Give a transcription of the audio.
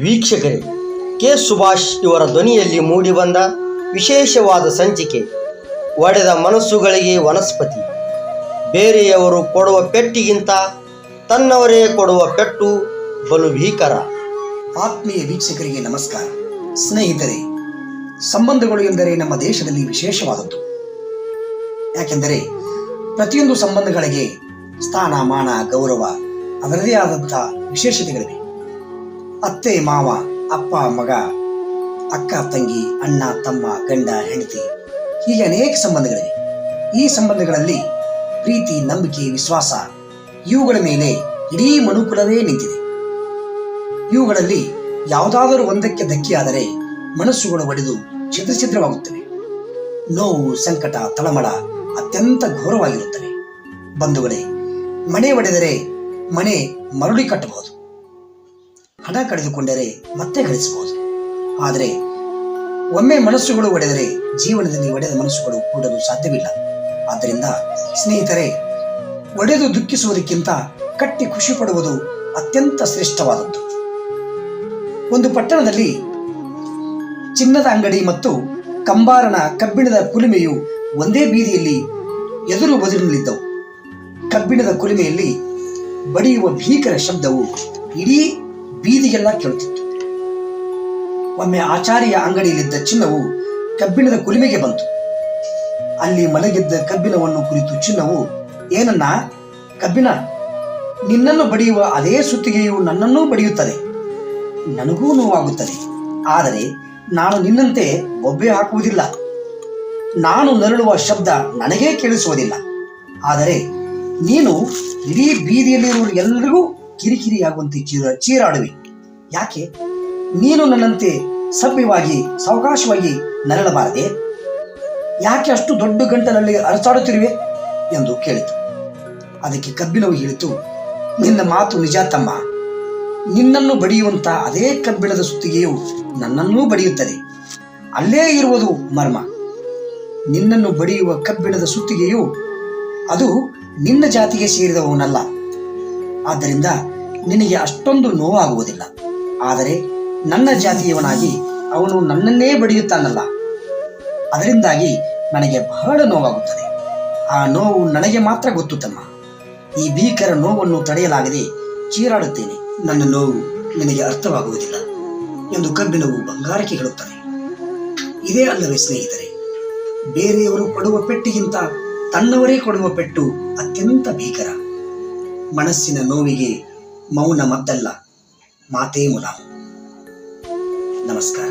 ವೀಕ್ಷಕರೇ, ಕೆ. ಸುಭಾಷ್ ಇವರ ಧ್ವನಿಯಲ್ಲಿ ಮೂಡಿಬಂದ ವಿಶೇಷವಾದ ಸಂಚಿಕೆ, ಒಡೆದ ಮನಸ್ಸುಗಳಿಗೆ ವನಸ್ಪತಿ. ಬೇರೆಯವರು ಕೊಡುವ ಪೆಟ್ಟಿಗಿಂತ ತನ್ನವರೇ ಕೊಡುವ ಪೆಟ್ಟು ಬಲು ಭೀಕರ ಆತ್ಮೀಯ ವೀಕ್ಷಕರಿಗೆ ನಮಸ್ಕಾರ. ಸ್ನೇಹಿತರೆ, ಸಂಬಂಧಗಳು ಎಂದರೆ ನಮ್ಮ ದೇಶದಲ್ಲಿ ವಿಶೇಷವಾದದ್ದು. ಯಾಕೆಂದರೆ, ಪ್ರತಿಯೊಂದು ಸಂಬಂಧಗಳಿಗೆ ಸ್ಥಾನ ಮಾನ ಗೌರವ, ಅದರದೇ ಆದಂಥ ವಿಶೇಷತೆಗಳಿವೆ. ಅತ್ತೆ, ಮಾವ, ಅಪ್ಪ, ಮಗ, ಅಕ್ಕ, ತಂಗಿ, ಅಣ್ಣ, ತಮ್ಮ, ಗಂಡ, ಹೆಂಡತಿ, ಹೀಗೆ ಅನೇಕ ಸಂಬಂಧಗಳಿವೆ. ಈ ಸಂಬಂಧಗಳಲ್ಲಿ ಪ್ರೀತಿ, ನಂಬಿಕೆ, ವಿಶ್ವಾಸ, ಇವುಗಳ ಮೇಲೆ ಇಡೀ ಮನುಕುಲವೇ ನಿಂತಿದೆ. ಇವುಗಳಲ್ಲಿ ಯಾವುದಾದರೂ ಒಂದಕ್ಕೆ ಧಕ್ಕೆಯಾದರೆ ಮನಸ್ಸುಗಳು ಒಡೆದು ಛಿದ್ರ ನೋವು, ಸಂಕಟ, ತಳಮಳ ಅತ್ಯಂತ ಘೋರವಾಗಿರುತ್ತವೆ. ಬಂಧುಗಳೇ, ಮನೆ ಒಡೆದರೆ ಮನೆ ಮರಳಿ ಕಟ್ಟಬಹುದು. ಹಣ ಕಳೆದುಕೊಂಡರೆ ಮತ್ತೆ ಗಳಿಸಬಹುದು. ಆದರೆ ಒಮ್ಮೆ ಮನಸ್ಸುಗಳು ಒಡೆದರೆ ಜೀವನದಲ್ಲಿ ಒಡೆದ ಮನಸ್ಸುಗಳು ಕೂಡಲು ಸಾಧ್ಯವಿಲ್ಲ. ಆದ್ದರಿಂದ ಸ್ನೇಹಿತರೆ, ಒಡೆದು ದುಃಖಿಸುವುದಕ್ಕಿಂತ ಕಟ್ಟಿ ಖುಷಿ ಪಡುವುದು ಅತ್ಯಂತ ಶ್ರೇಷ್ಠವಾದದ್ದು. ಒಂದು ಪಟ್ಟಣದಲ್ಲಿ ಚಿನ್ನದ ಅಂಗಡಿ ಮತ್ತು ಕಂಬಾರನ ಕಬ್ಬಿಣದ ಕುಲುಮೆಯು ಒಂದೇ ಬೀದಿಯಲ್ಲಿ ಎದುರು ಬದುರಿನಲ್ಲಿದ್ದವು ಕಬ್ಬಿಣದ ಕುಲುಮೆಯಲ್ಲಿ ಬಡಿಯುವ ಭೀಕರ ಶಬ್ದವು ಇಡೀ ಬೀದಿಗೆಲ್ಲ ಕೇಳುತ್ತಿತ್ತು ಒಮ್ಮೆ ಆಚಾರ್ಯ ಅಂಗಡಿಯಲ್ಲಿದ್ದ ಚಿನ್ನವು ಕಬ್ಬಿಣದ ಕುಲಿಮೆಗೆ ಬಂತು. ಅಲ್ಲಿ ಮಲಗಿದ್ದ ಕಬ್ಬಿಣವನ್ನು ಕುರಿತು ಚಿನ್ನವು ಏನನ್ನ ಕಬ್ಬಿಣ, ನಿನ್ನನ್ನು ಬಡಿಯುವ ಅದೇ ಸುತ್ತಿಗೆಯು ನನ್ನನ್ನೂ ಬಡಿಯುತ್ತದೆ. ನನಗೂ ನೋವಾಗುತ್ತದೆ. ಆದರೆ ನಾನು ನಿನ್ನಂತೆ ಒಬ್ಬೆ ಹಾಕುವುದಿಲ್ಲ. ನಾನು ನರಳುವ ಶಬ್ದ ನನಗೇ ಕೇಳಿಸುವುದಿಲ್ಲ. ಆದರೆ ನೀನು ಇಡೀ ಬೀದಿಯಲ್ಲಿರುವ ಎಲ್ಲರಿಗೂ ಕಿರಿಕಿರಿಯಾಗುವಂತೆ ಚೀರ ಚೀರಾಡುವೆ. ಯಾಕೆ? ನೀನು ನನ್ನಂತೆ ಸಭ್ಯವಾಗಿ, ಸಾವಕಾಶವಾಗಿ ನರಳಬಾರದೆ? ಯಾಕೆ ಅಷ್ಟು ದೊಡ್ಡ ಗಂಟಲಲ್ಲಿ ಅರಸಾಡುತ್ತಿರುವೆ? ಎಂದು ಕೇಳಿತು. ಅದಕ್ಕೆ ಕಬ್ಬಿಣವು ಹೇಳಿತು, ನಿನ್ನ ಮಾತು ನಿಜ ತಮ್ಮ. ನಿನ್ನನ್ನು ಬಡಿಯುವಂತ ಅದೇ ಕಬ್ಬಿಣದ ಸುತ್ತಿಗೆಯು ನನ್ನನ್ನೂ ಬಡಿಯುತ್ತದೆ. ಅಲ್ಲೇ ಇರುವುದು ಮರ್ಮ. ನಿನ್ನನ್ನು ಬಡಿಯುವ ಕಬ್ಬಿಣದ ಸುತ್ತಿಗೆಯು ಅದು ನಿನ್ನ ಜಾತಿಗೆ ಸೇರಿದವನಲ್ಲ. ಆದ್ದರಿಂದ ನಿನಗೆ ಅಷ್ಟೊಂದು ನೋವಾಗುವುದಿಲ್ಲ. ಆದರೆ ನನ್ನ ಜಾತಿಯವನಾಗಿ ಅವನು ನನ್ನನ್ನೇ ಬಡಿಯುತ್ತಾನಲ್ಲ. ಅದರಿಂದಾಗಿ ನನಗೆ ಬಹಳ ನೋವಾಗುತ್ತದೆ. ಆ ನೋವು ನನಗೆ ಮಾತ್ರ ಗೊತ್ತು ತಮ್ಮ. ಈ ಭೀಕರ ನೋವನ್ನು ತಡೆಯಲಾಗದೆ ಚೀರಾಡುತ್ತೇನೆ. ನನ್ನ ನೋವು ನಿನಗೆ ಅರ್ಥವಾಗುವುದಿಲ್ಲ ಎಂದು ಕಬ್ಬಿಣವು ಬಂಗಾರಕ್ಕೆ ಹೇಳುತ್ತಾನೆ ಇದೇ ಅಲ್ಲವೇ ಸ್ನೇಹಿತರೆ, ಬೇರೆಯವರು ಕೊಡುವ ಪೆಟ್ಟಿಗಿಂತ ತನ್ನವರೇ ಕೊಡುವ ಪೆಟ್ಟು ಅತ್ಯಂತ ಭೀಕರ. ಮನಸ್ಸಿನ ನೋವಿಗೆ ಮೌನ ಮದ್ದಲ್ಲ ಮಾತೇ ಮುಲಾಮು. ನಮಸ್ಕಾರ.